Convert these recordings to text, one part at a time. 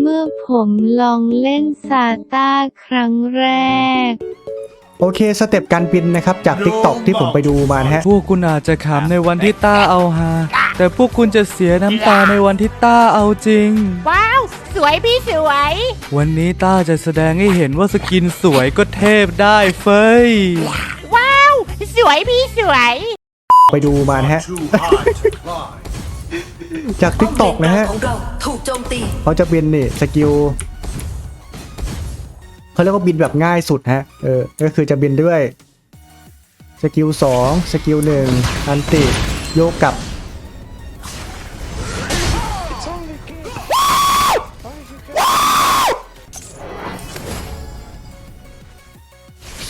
เมื่อผมลองเล่นซาต้าครั้งแรก โอเคสเต็ปการบินนะครับ จาก t ิ k t o k ที่ผมไปดูมานะฮะ พวกคุณอาจจะขำในวันที่ต้าเอาฮาแต่พวกคุณจะเสียน้ำตาในวันที่ต้าเอาจริง ว้าว สวยพี่สวย วันนี้ต้าจะแสดงให้เห็นว่าสกินสวยก็เทพได้เฟยว้าว สวยพี่สวย ไปดูมานะฮะ Too hot to climb. จาก t ิ k t o k นะฮะของเราถูกโจมตีเขาจะบินนี่สกิลเขาเรียกว่าบินแบบง่ายสุดฮะเออก็คือจะบินด้วยสกิลสองสกิลหนึ่งอันติโยกกลับ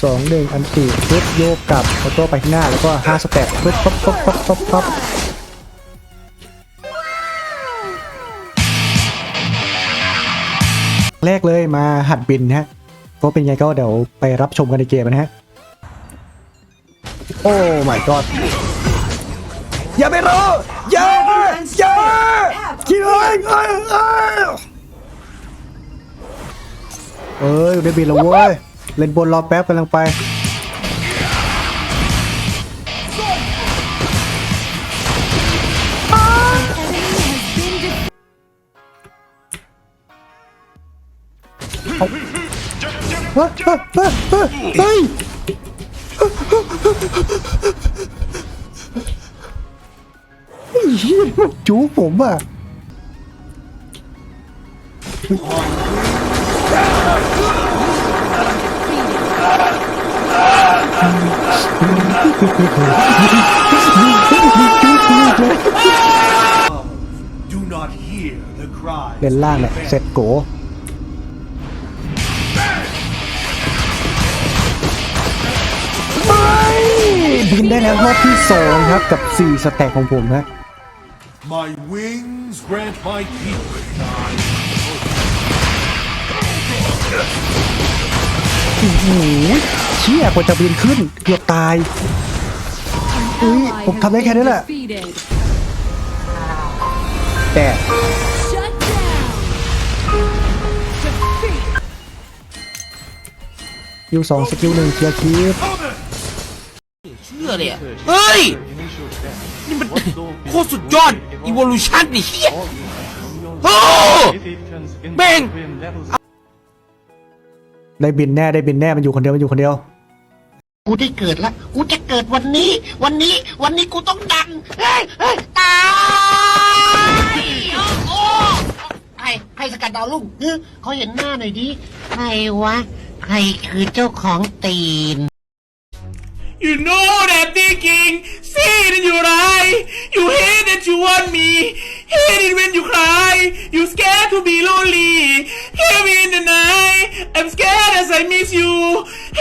สองหนึ่งอันติปึ๊บโยกกลับแล้วก็ไปข้างหน้าแล้วก็ห้าสเต็ปปึ๊บปั๊บปั๊บปั๊บปั๊บ แรกเลยมาหัดบินนะฮะก็เป็นไงก็เดี๋ยวไปรับชมกันในเกมนะฮะ โอ้ my god อย่าไปรออย่าอย่าคิดเลยเอ้ยเอ้ยเอ้ยได้บินแล้วเว้ย เล่นบนรอแป๊บกำลังไป เฮ้ยเฮ้ยเฮ้ยเฮ้ยไอ้เหี้ยมันจูผมอะเล่นล่างเนี่ยเสร็จโก บินได้แล้วรอบที่สองครับกับ4สแต็กของผมฮะ My wings grant my people. โอ้โหเชี่ยกว่าจะบินขึ้นเกือบตายอุ้ยผมทำได้แค่นี้แหละ แต่คิวสองสกิลหนึ่งเคลียร์คีฟ เชื่อเลยอะเฮ้ย นี่มันโคตรสุดยอด evolution นี่เฮียโอ้เบ่งได้บินแน่ได้บินแน่มันอยู่คนเดียวมันอยู่คนเดียวกูได้เกิดละกูจะเกิดวันนี้ วันนี้ วันนี้กูต้องดังเฮ้ยเฮ้ยตายโอ้โอ้ใครใครสกัดดาวลุ่งเฮ้ยเขาเห็นหน้าหน่อยดิใครวะ ใครคือเจ้าของตีน You know what I'm thinking, see it in your eye. You hate that you want me, hate it when you cry. You scared to be lonely, hear me in the night. I'm scared as I miss you.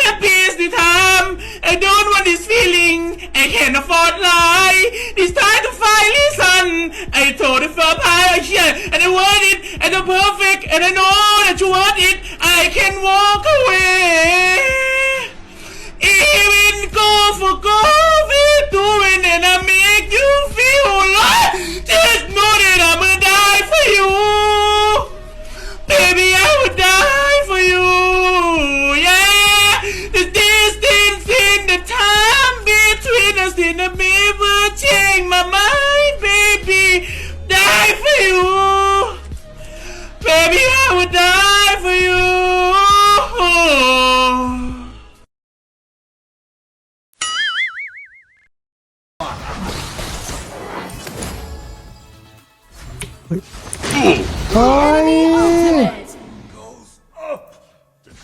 Happy is the time. I don't want this feeling. I can't afford lie. This time to find listen. I told it for pie, yeah, and I want it, and I'm perfect, and I know that you want it. I can walk motherfucker! เฮ้ย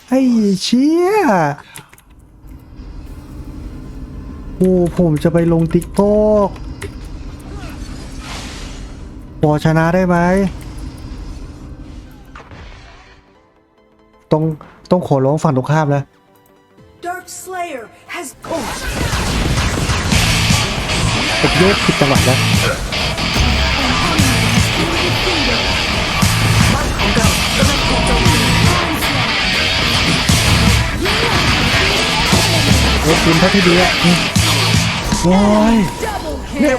ไอ้เชี่ยโอ้ผมจะไปลงติ๊กตอกพอชนะได้ไหมต้องต้องขอร้องฝั่งตรงข้ามนะ Dark Slayer has ผมโยกผิดจังหวะแล้ว รถทีมเท่าที่ดีอะโอ้ยย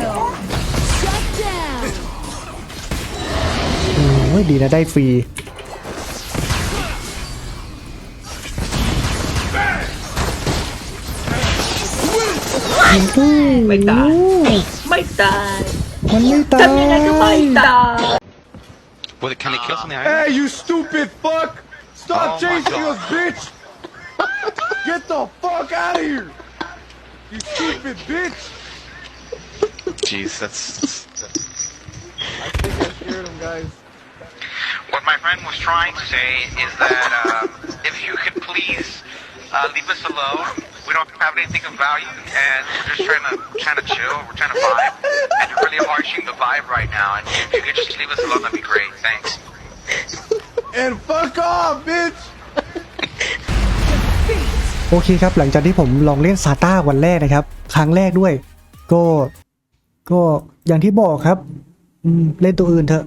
โอ้ยดีนะได้ฟรีไม่ตาย ไม่ตาย มันไม่ตายทมืองไงก็ไม่ตาย Well, can it kill something? Hey, you stupid fuck! Stop chasing us, bitch! Get the fuck out of here! You stupid bitch! Jeez, that's. I think I scared him, guys. What my friend was trying to say is that uh, if you could please uh, leave us alone. We don't have anything of value, and we're just trying to trying to chill. We're trying to vibe, and you're really harshing the vibe right now. And if you could just leave us alone, that'd be great. Thanks. And fuck off, bitch! โอเคครับ หลังจากที่ผมลองเล่นซาต้าวันแรกนะครับ ครั้งแรกด้วย ก็ ก็อย่างที่บอกครับเล่นตัวอื่นเถอะ